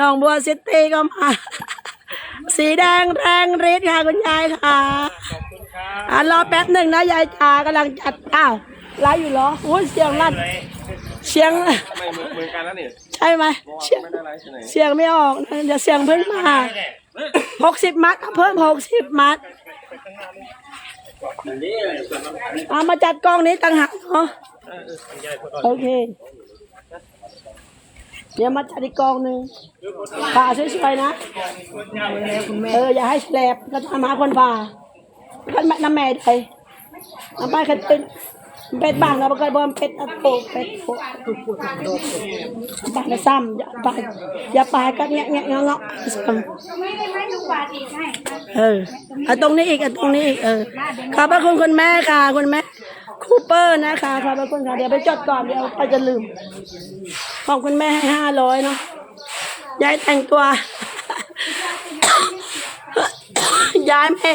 หนองบัวซิตี้ก็มา สีแดงแรงฤทธิ์ค่ะคุณยายค่ะขอบคุณครับอะรอแป๊บหนึ่งนะยายจ๋ากำลังจัดอ้าวไลฟ์อยู่เหรออุ้ยเสียงลั่นเลยเสียงไม่เหมือนเหมือนกันแล้วนี่ใช่ไหมเสียงไม่ได้ไลฟ์ที่ไหนเสียงไม่ออกนะเดี๋ยวเสียงเพิ่งมาหกสิบมัดเอาเพิ่มหกสิบมัดเอามาจัดกล้องนี้ต่างหากเนาะโอเค เดี๋ยวมาจัดอีกกองหนึ่งผ่าสวยๆนะ เออ อย่าให้แฉลบก็ทำหาคนผ่ากันแม่น้ำแม่ไดน้ำไปกันเป็นเป็ดบ้างเราเคยบอมเป็ดอะโปเป็ดโปบ้านละซ้ำอย่าไปอย่าไปก็เงี้ยเงี้ยเงาะเงาะซ้ำไม่ได้ไม่ลูกบาทอีให้เออเอาตรงนี้อีกเอาตรงนี้อีกเออขอบพระคุณคุณแม่ค่ะคุณแม่ คูเปอร์นะคะขอบพระคุณค่ะเดี๋ยวไปจดก่อนเดี๋ยวไปจะลืม ขอบคุณแม่ให้ห้าร้อยเนาะยายแต่งตัว ยายไม่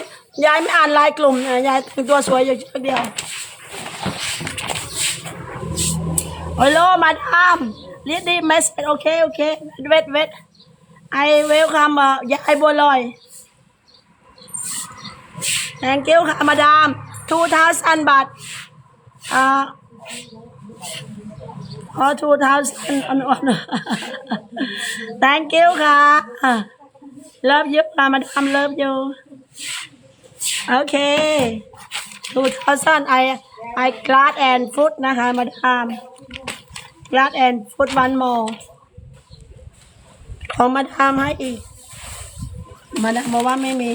ยายไม่อ่านไลายกลุ่มนะยายแต่งตัวสวยอยู่เชือกเดียวโอ้โลมาดามรีดดีเมสโอเคโอเคเวทเวทไอเวลคัมอะยายบัวลอย thank you ค่ะมาดาม2,000บาท อ่าอ๋อ2,000อ่อนๆ thank you ค่ะ love you ค่ะมาดาม love you โอเค 2,000 I I glad and food นะคะมาดาม glad and food one more ของมาดามให้อีก มาดามบอกว่าไม่มี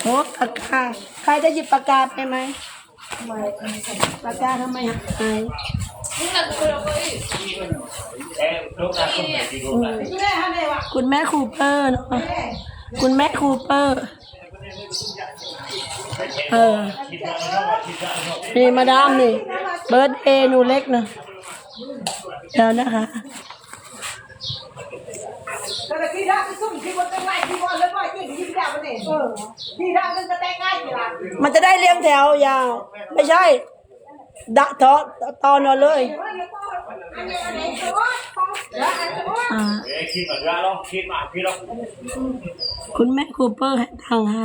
โอ้ปากกา ใครจะหยิบปากกาไปไหม ปากกาทำไมหายเอ้ยลูกค้าคนไหนที่ลูกค้าคุณแม่คูเปอร์เนอะคุณแม่คูเปอร์เออนี่มาดามนี่ เบิร์ดเอหนูเล็กนะเดี๋ยวนะคะ แต่ที่ร้านที่ซุ่มที่บนต้นไม้ที่บนแล้วก็ที่ที่ดาวนี่เออที่ร้านมันจะแต่งง่ายที่ร้านมันจะได้เรียงแถวยาว ไม่ใช่ ดะทอตอนเอาเลยอ่า เอ้ยคิดมาด้วยลองคิดมาพี่ลองคุณแม่คูเปอร์ให้ทางฮะ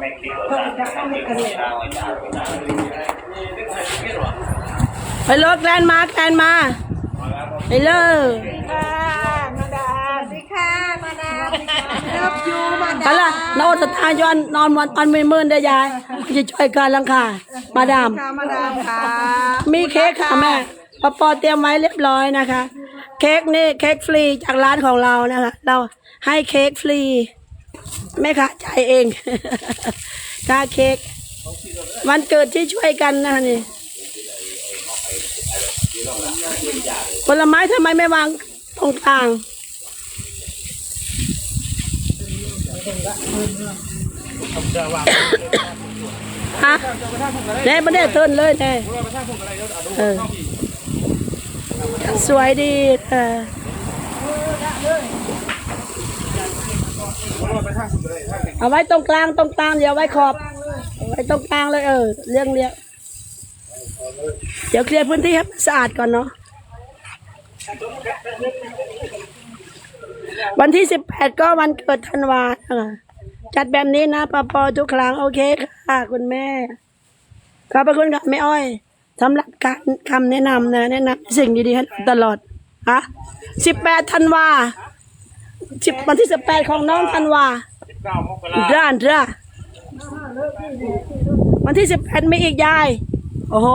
ไม่คิดว่าจะทำอะไรเอาไว้จ้าไปเลยแกลนมาแกลนมา ไปเลยค่ะมาดามสิค่ะมาดามเลิฟยูมาดาเอาล่ะนอนสตาร์ยอนนอนวันตอนมือมืนได้ยายจะช่วยกันลังค่ะ มาดามค่ะมาดามค่ะมีเค้กค่ะแม่ปอปอเตรียมไว้เรียบร้อยนะคะ เค้กนี่เค้กฟรีจากร้านของเรานะคะ เราให้เค้กฟรีแม่ค่ะจ่ายเองค่าเค้กวันเกิดที่ช่วยกันนะคะนี่ ผลไม้ทำไมไม่วางตรงกลาง ฮะแน่ไม่ได้เทินเลยแน่เออสวยดีเออเอาไว้ตรงกลางตรงกลางเดี๋ยวไว้ขอบเอาไว้ตรงกลางเลยเออเรื่องเรียง เดี๋ยวเคลียร์พื้นที่ให้มันสะอาดก่อนเนาะวันที่สิบแปดก็วันเกิดธันวาอะจัดแบบนี้นะปอปอทุกครั้งโอเคค่ะ คุณแม่ ขอบพระคุณค่ะแม่อ้อยสำหรับการคำแนะนำนะแนะนำสิ่งดีๆให้เราตลอดฮะสิบแปดธันวาสิบวันที่สิบแปดของน้องธันวาเก้ามกราด้านด้าวันที่สิบแปดมีอีกยาย โอ้โห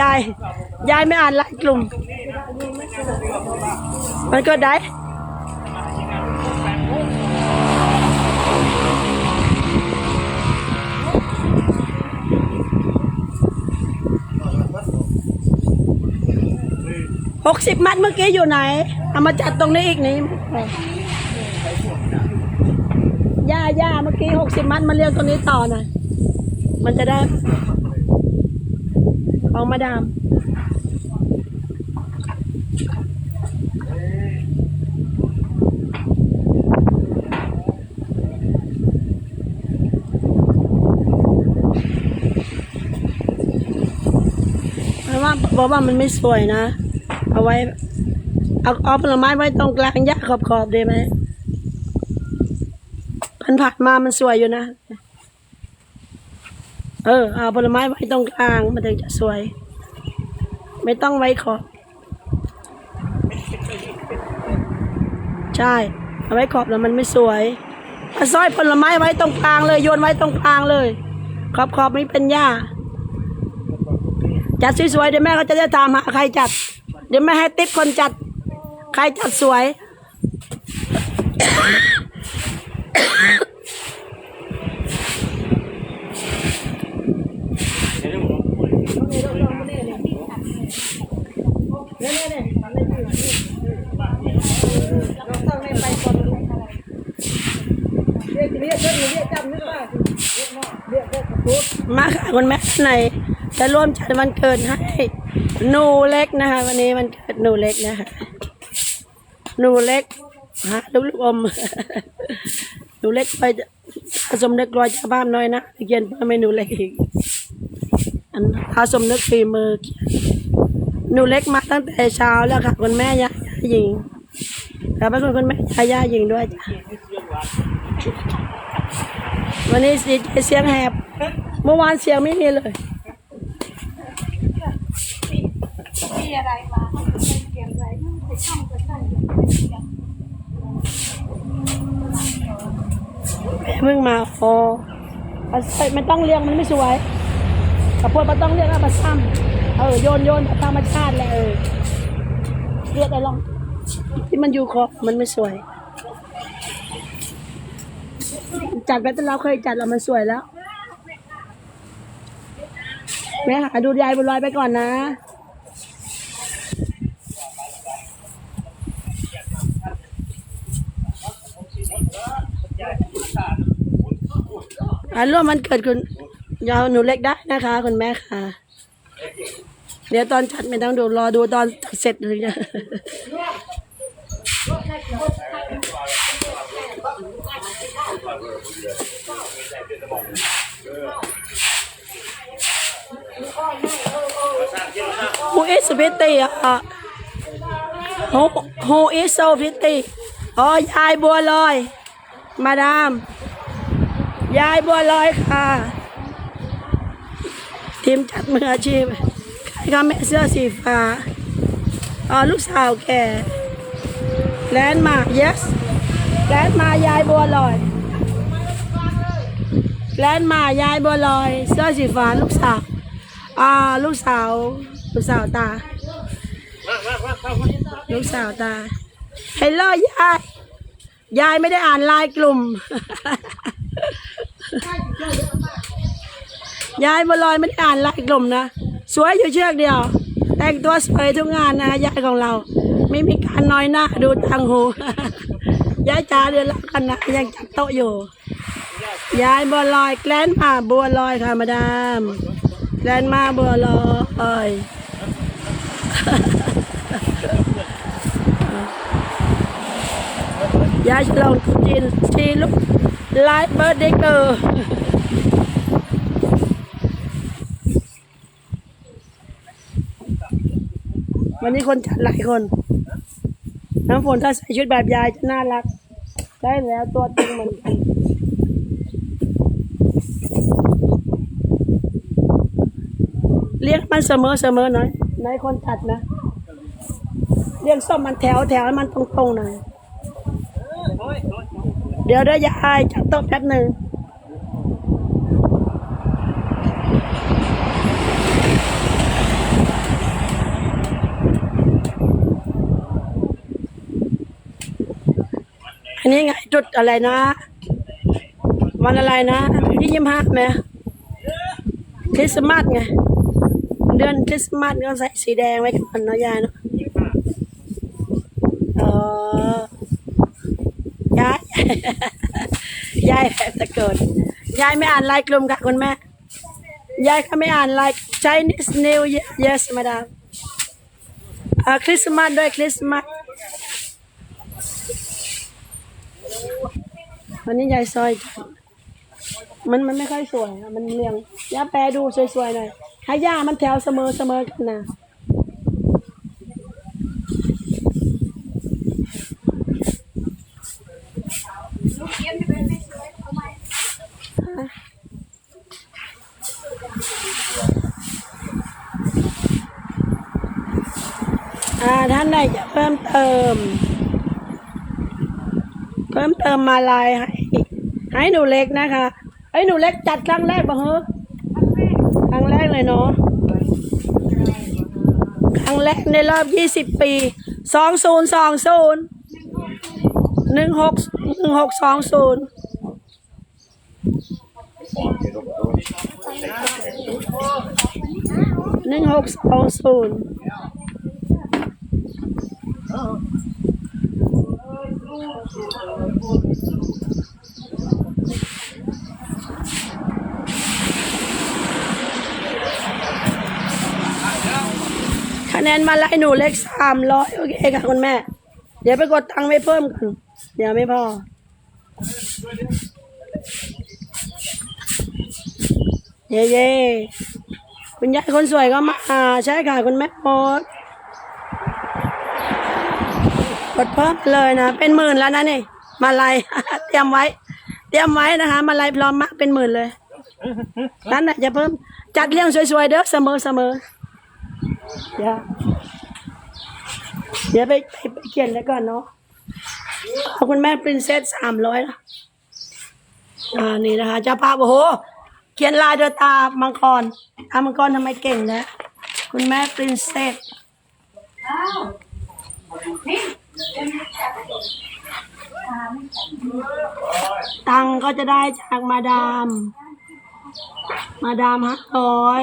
ยาย ยายไม่อ่านไลน์กลุ่ม มันก็ได้ หกสิบมัดเมื่อกี้อยู่ไหน เอามาจัดตรงนี้อีกนี่ย่าย่าเมื่อกี้หกสิบมัดมาเรียงตรงนี้ต่อหน่อย มันจะได้ ของมาดาม เพราะว่าบอกว่ามันไม่สวยนะ เอาไว้ เอาเอาผลไม้ไว้ตรงกลางหญ้าขอบๆได้ไหม พันผัดมามันสวยอยู่นะ เออ เอาผลไม้ไว้ตรงกลางมันถึงจะสวย ไม่ต้องไว้ขอบใช่เอาไว้ขอบแล้วมันไม่สวยเอาสร้อยผลไม้ไว้ตรงกลางเลยโยนไว้ตรงกลางเลย ขอบขอบไม่เป็นหญ้าจัดสวยๆเดี๋ยวแม่ก็จะได้ตามหาใครจัด เดี๋ยวแม่ให้ติ๊บคนจัด ใครจัดสวย ต้องไปก่อนเรียกเรียกเรียกเรียกจำนึกว่าเรียกเรียกพูด มาค่ะคุณแม่ไหนจะร่วมจัดวันเกิดให้หนูเล็กนะคะ วันนี้วันเกิดหนูเล็กนะคะหนูเล็กฮะลูกลูกอมหนูเล็กไปผสมนึกรอยจากบ้านน้อยนะเขียนเพื่อไม่หนูเล็กอีกอันผสมนึกฝีมือเขียน หนูเล็กมาตั้งแต่เช้าแล้วค่ะคุณแม่ยายาหญิงขอบพระคุณคุณแม่ยายาหญิงด้วยจ้ะวันนี้สีเสียงแหบ เมื่อวานเสียงไม่มีเลยมีอะไรมาเกี่ยวอะไรไปช่องกันได้เพิ่งมาโอ้เอาใส่ไม่ต้องเลี้ยงมันไม่สวยกระพวดมันต้องเลี้ยงเอามาซ้ำ เออโยนโยนธรรมชาติแหละเออเรียกอะไรลอง ที่มันอยู่คอมันไม่สวย จัดไปแต่เราเคยจัดแล้วมันสวยแล้ว แม่หาดูยายบุญลอยไปก่อนนะอ่าร่วมมันเกิดคุณยาวหนูเล็กได้นะคะ คุณแม่ค่ะ เดี๋ยวตอนจัดไม่ต้องดูรอดูตอนเสร็จเลยนะฮูอิสพิตตี้อะฮูฮูอิสโซพิตตี้อ๋อยายบัวลอย มาดาม ยายบัวลอยค่ะ ทีมจัดมืออาชีพใครก็แม่เสื้อสีฟ้าอ๋อลูกสาวแกแลนด์มา yes แลนด์มายายบัวลอยแลนด์มายายบัวลอย เสื้อสีฟ้าลูกสาวอ่าลูกสาว ลูกสาวตา ลูกสาวตาเฮลโลยาย ยายไม่ได้อ่านไลน์กลุ่ม ยายบัวลอยไม่ได้อ่านไลน์กลุ่มนะ สวยอยู่เชือกเดียว แต่งตัวสวยทุกงานนะยายของเรา ไม่มีการน้อยหน้าดูทางหูยายจ๋าเดือนละกันนะยังจัดโต๊ะอยู่ ยายบัวลอยแกล้นมาบัวลอยค่ะมาดามแกล้นมาบัวลอยยายฉลองจีนชีลุกไลฟ์เบิร์ดเดย์เกอร์ วันนี้คนจัดหลายคน น้ำฝนถ้าใส่ชุดแบบยายจะน่ารัก ได้แล้วตัวจริงเหมือนกันเรียกมันเสมอเสมอหน่อยในคนจัดนะ เรียกส้มมันแถวแถวให้มันตรงๆหน่อย เดี๋ยวได้ยายจับโต๊ะแป๊บหนึ่งอั นี้ไงจุดอะไรนะ วันอะไรนะที่ยี่สิบห้าไหมคริสต์มาสไง เดือนคริสต์มาสก็ใส่สีแดงไว้ก่อนเนาะยายเนาะอ๋อยาย ยายแบบตะเกิด ยายไม่อ่านไลน์กลุ่มกับคุณแม่ ยายก็ไม่อ่านไลน์ Chinese New Year yes madam คริสต์มาสด้วยคริสต์มาส วันนี้ยายซอย มันมันไม่ค่อยสวยอะมันเรียงย่าแปรดูสวยๆหน่อยให้ย่ามันแถวเสมอเสมอกันนะอาท่านใดจะเพิ่มเติม เพิ่มเติมมาลายให้ ให้หนูเล็กนะคะไอ้หนูเล็กจัดครั้งแรกปะเฮ้ครั้งแรกเลยเนาะครั้งแรกในรอบยี่สิบปีสองศูนย์สองศูนย์หนึ่งหกหนึ่งหกสองศูนย์หนึ่งหกสองศูนย์ คะแนนมาไล่หนูเล็กสามร้อยโอเคค่ะคุณแม่ เดี๋ยวไปกดตังค์ไม่เพิ่มกันเดี๋ยวไม่พอเย่เย่คุณยายคนสวยก็มาใช่ค่ะคุณแม่โพสกดเพิ่มเลยนะ เป็นหมื่นแล้วนะนี่ มาไล่เตรียมไว้ เตรียมไว้นะคะมาไล่พร้อมมากเป็นหมื่นเลยนั่นแหละจะเพิ่มจัดเรื่องสวยๆเด้อเสมอเสมอเดี๋ยวเดี๋ยวไปไปไปเขียนแล้วก่อนเนาะขอบคุณแม่ปรินเซสสามร้อยละอ่านี่นะคะเจ้าภาพโอ้โห เขียนลายด้วยตามังกรตามังกรทำไมเก่งนะคุณแม่ปรินเซส ตังก็จะได้จากมาดาม มาดามห้าร้อย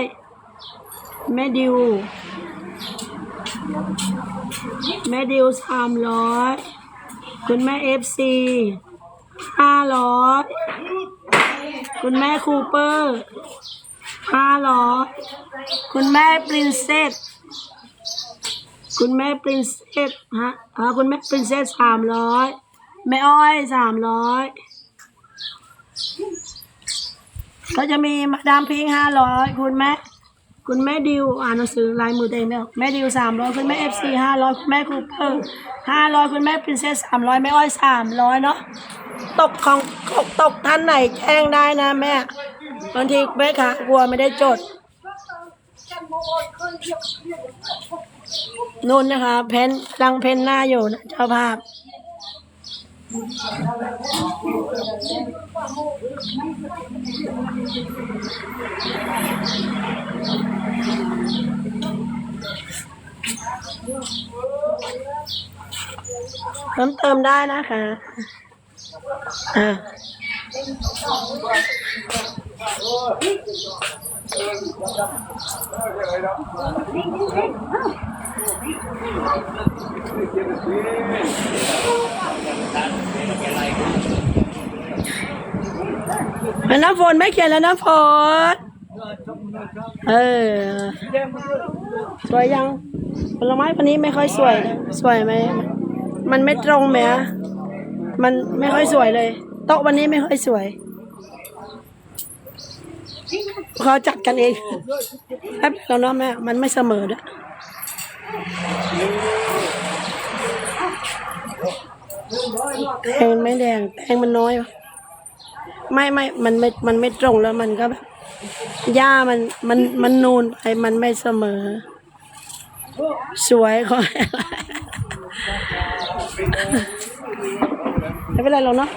แม่ดิวแม่ดิวสามร้อยคุณแม่เอฟซีห้าร้อยคุณแม่คูเปอร์ห้าร้อยคุณแม่ปรินเซสคุณแม่ปรินเซสฮะคุณแม่ปรินเซสสามร้อย แม่อ้อยสามร้อยก็จะมีมาดามพิงห้าร้อยคุณแม่คุณแม่ดิวอ่านหนังสือลายมือเองไม่ออกแม่ดิวสามร้อยคุณแม่เอฟซีห้าร้อยคุณแม่คูเปอร์ห้าร้อยคุณแม่ปรินเซสสามร้อยแม่อ้อยสามร้อยเนาะตกของตกตกท่านไหนแจ้งได้นะแม่บางทีแม่ค่ะกลัวไม่ได้จดนู่นนะคะ เพนรังเพนหน้าอยู่นะเจ้าภาพ เพิ่มเติมได้นะคะ อ่า น้ำฝนไม่เขียนแล้วน้ำฝนเออ สวยยัง ผลไม้วันนี้ไม่ค่อยสวยนะสวยไหม มันไม่ตรงไหมะมันไม่ค่อยสวยเลย โต๊ะวันนี้ไม่ค่อยสวย เขาจัดกันเองแป๊บเราเนาะแม่มันไม่เสมอด้วยแตงไม่แดงแตงมันน้อยวะไม่ไม่มันไม่มันไม่ตรงแล้วมันก็แบบหญ้ามันมันมันนูนไปมันไม่เสมอ สวยขอให้อะไม่เป็นไรหรอกเนาะ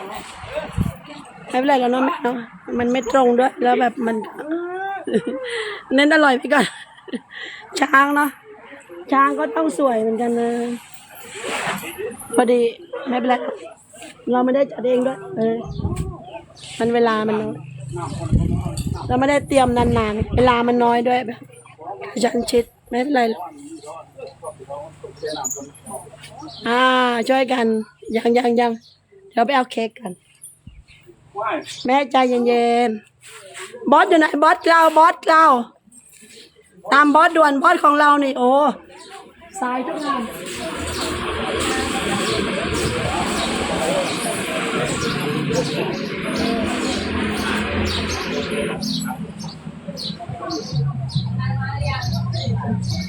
ไม่เป็นไรหรอกเนาะแม่เนาะมันไม่ตรงด้วย แล้วแบบมัน เน้นอร่อยไปก่อน ช้างเนาะช้างก็ต้องสวยเหมือนกันนะพอดีไม่เป็นไรเราไม่ได้จัดเองด้วย เออ มันเวลามันน้อยเราไม่ได้เตรียมนานๆ เวลามันน้อยด้วยแบบกระชันชิดไม่เป็นไรหรอกอ่าช่วยกันยังยังยังเดี๋ยวไปเอาเค้กกัน แม่ใจเย็นๆบอสอยู่ไหนบอสเราบอสเราตามบอสด่วนบอสของเรานี่โอ้สายทุกงาน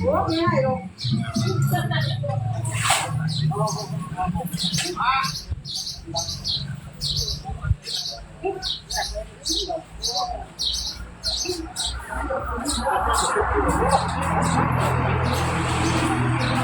โอ้